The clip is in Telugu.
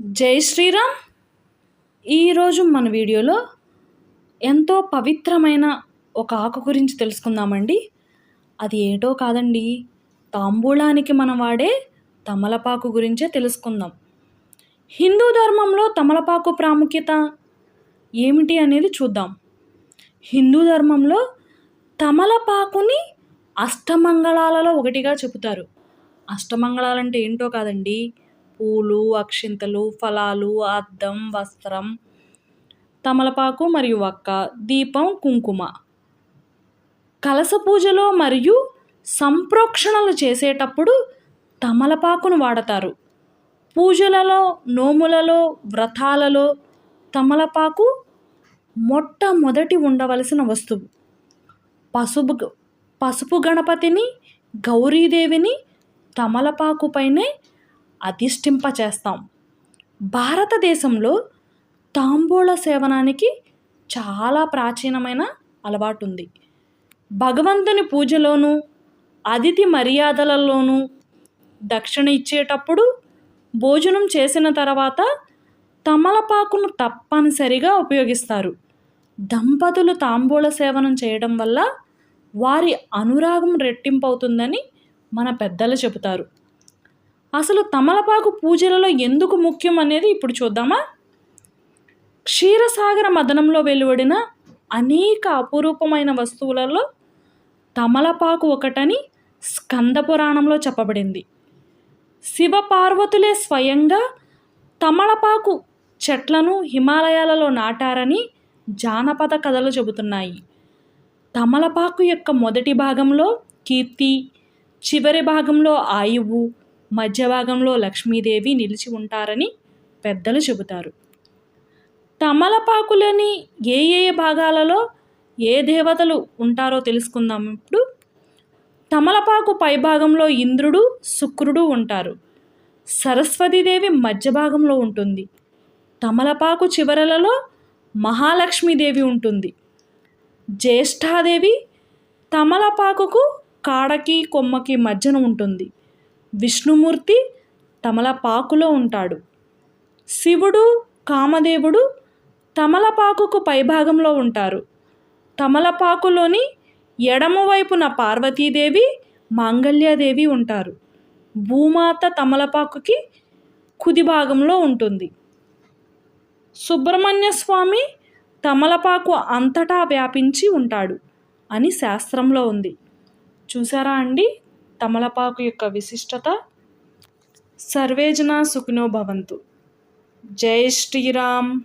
జై శ్రీరామ్. ఈరోజు మన వీడియోలో ఎంతో పవిత్రమైన ఒక ఆకు గురించి తెలుసుకుందామండి. అది ఏటో కాదండి తాంబూలానికి మనం వాడే తమలపాకు గురించే తెలుసుకుందాం. హిందూ ధర్మంలో తమలపాకు ప్రాముఖ్యత ఏమిటి అనేది చూద్దాం. హిందూ ధర్మంలో తమలపాకుని అష్టమంగళాలలో ఒకటిగా చెబుతారు. అష్టమంగళాలంటే ఏంటో కాదండి పూలు అక్షింతలు ఫలాలు అద్దం వస్త్రం తమలపాకు మరియు వక్క దీపం కుంకుమ. కలస పూజలో మరియు సంప్రోక్షణలు చేసేటప్పుడు తమలపాకును వాడతారు. పూజలలో నోములలో వ్రతాలలో తమలపాకు మొట్టమొదటి ఉండవలసిన వస్తువు. పసుపు పసుపు గణపతిని గౌరీదేవిని తమలపాకుపైనే అధిష్ఠింపచేస్తాం భారతదేశంలో తాంబూల సేవనానికి చాలా ప్రాచీనమైన అలవాటు ఉంది భగవంతుని పూజలోనూ అతిథి మర్యాదలలోనూ దక్షిణ ఇచ్చేటప్పుడు భోజనం చేసిన తర్వాత తమలపాకును తప్పనిసరిగా ఉపయోగిస్తారు. దంపతులు తాంబూల సేవనం చేయడం వల్ల వారి అనురాగం రెట్టింపవుతుందని మన పెద్దలు చెబుతారు. అసలు తమలపాకు పూజలలో ఎందుకు ముఖ్యం అనేది ఇప్పుడు చూద్దామా? క్షీరసాగర మదనంలో వెలువడిన అనేక అపురూపమైన వస్తువులలో తమలపాకు ఒకటని స్కంద పురాణంలో చెప్పబడింది. శివ పార్వతులే స్వయంగా తమలపాకు చెట్లను హిమాలయాలలో నాటారని జానపద కథలు చెబుతున్నాయి. తమలపాకు యొక్క మొదటి భాగంలో కీర్తి చివరి భాగంలో ఆయువు మధ్య భాగంలో లక్ష్మీదేవి నిలిచి ఉంటారని పెద్దలు చెబుతారు. తమలపాకులని ఏ ఏ భాగాలలో ఏ దేవతలు ఉంటారో తెలుసుకుందాం ఇప్పుడు. తమలపాకు పైభాగంలో ఇంద్రుడు శుక్రుడు ఉంటారు. సరస్వతీదేవి మధ్య భాగంలో ఉంటుంది. తమలపాకు చివరలలో మహాలక్ష్మీదేవి ఉంటుంది. జ్యేష్ఠాదేవి తమలపాకుకు కాడకి కొమ్మకి మధ్యన ఉంటుంది. విష్ణుమూర్తి తమలపాకులో ఉంటాడు. శివుడు కామదేవుడు తమలపాకుకు పైభాగంలో ఉంటారు. తమలపాకులోని ఎడమవైపున పార్వతీదేవి మాంగళ్యాదేవి ఉంటారు. భూమాత తమలపాకుకి కుది భాగంలో ఉంటుంది. సుబ్రహ్మణ్య స్వామి తమలపాకు అంతటా వ్యాపించి ఉంటాడు అని శాస్త్రంలో ఉంది. చూసారా అండి? తమలపాకు యొక్క విశిష్టత? సర్వేజన సుఖినో భవంతు. జై శ్రీరామ్.